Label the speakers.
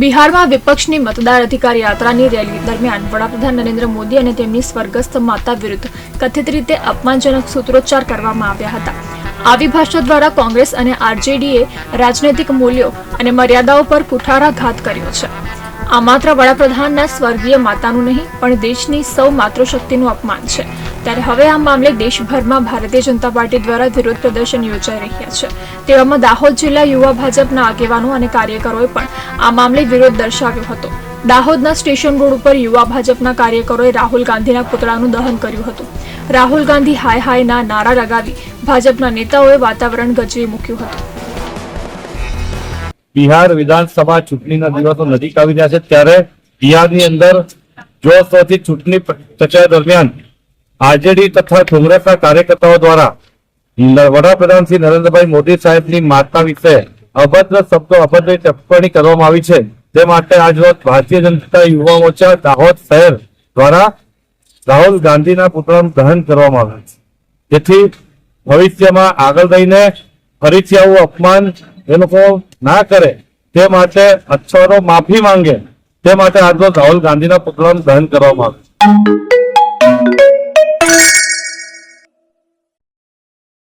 Speaker 1: બિહારમાં વિપક્ષની મતદાર અધિકાર યાત્રાની રેલી દરમિયાન વડાપ્રધાન નરેન્દ્ર મોદી અને તેમની સ્વર્ગસ્થ માતા વિરુદ્ધ કથિત રીતે અપમાનજનક સૂત્રોચ્ચાર કરવામાં આવ્યા હતા. આવી ભાષા દ્વારા કોંગ્રેસ અને આરજેડીએ રાજનૈતિક મૂલ્યો અને મર્યાદાઓ પર કુઠારાઘાત કર્યો છે. આ માત્ર વડાપ્રધાનના સ્વર્ગીય માતાનું નહીં, પણ દેશની સૌ માતૃશક્તિનું અપમાન છે. ત્યારે હવે આ મામલે દેશભરમાં ભારતીય જનતા પાર્ટી દ્વારા વિરોધ પ્રદર્શન યોજાઈ રહ્યા છે. તેવામાં દાહોદ જિલ્લા યુવા ભાજપના આગેવાનો અને કાર્યકરોએ પણ આ મામલે વિરોધ દર્શાવ્યો હતો. દાહોદના સ્ટેશન રોડ ઉપર યુવા ભાજપના કાર્યકરોએ રાહુલ ગાંધીના પુતળાનું દહન કર્યું હતું. રાહુલ ગાંધી હાય હાયના નારા લગાવી ભાજપના નેતાઓએ વાતાવરણ ગજવી મૂક્યું હતું.
Speaker 2: બિહાર વિધાનસભા ચૂંટણીના દિવસો નજીક આવી રહ્યા છે. ત્યારે બિહારની અંદર જોશોથી ચૂંટણી પ્રચાર દરમિયાન આરજેડી તથા કોંગ્રેસના કાર્યકર્તાઓ દ્વારા વડાપ્રધાન શ્રી નરેન્દ્રભાઈ મોદી સાહેબની માતા વિશે અભદ્ર શબ્દો, અભદ્ર ટિપ્પણી કરવામાં આવી છે. તે માટે આજ રોજ ભારતીય જનતા યુવા મોરચા દાહોદ શહેર દ્વારા રાહુલ ગાંધીના પુતળાનું દહન કરવામાં આવ્યું છે. જેથી ભવિષ્યમાં આગળ રહીને ફરીથી આવું અપમાન એ લોકો ના કરે તે માટે અક્ષરો માફી માંગે. તે માટે આજરોજ રાહુલ ગાંધીના પુતળાનું દહન કરવામાં આવ્યું છે.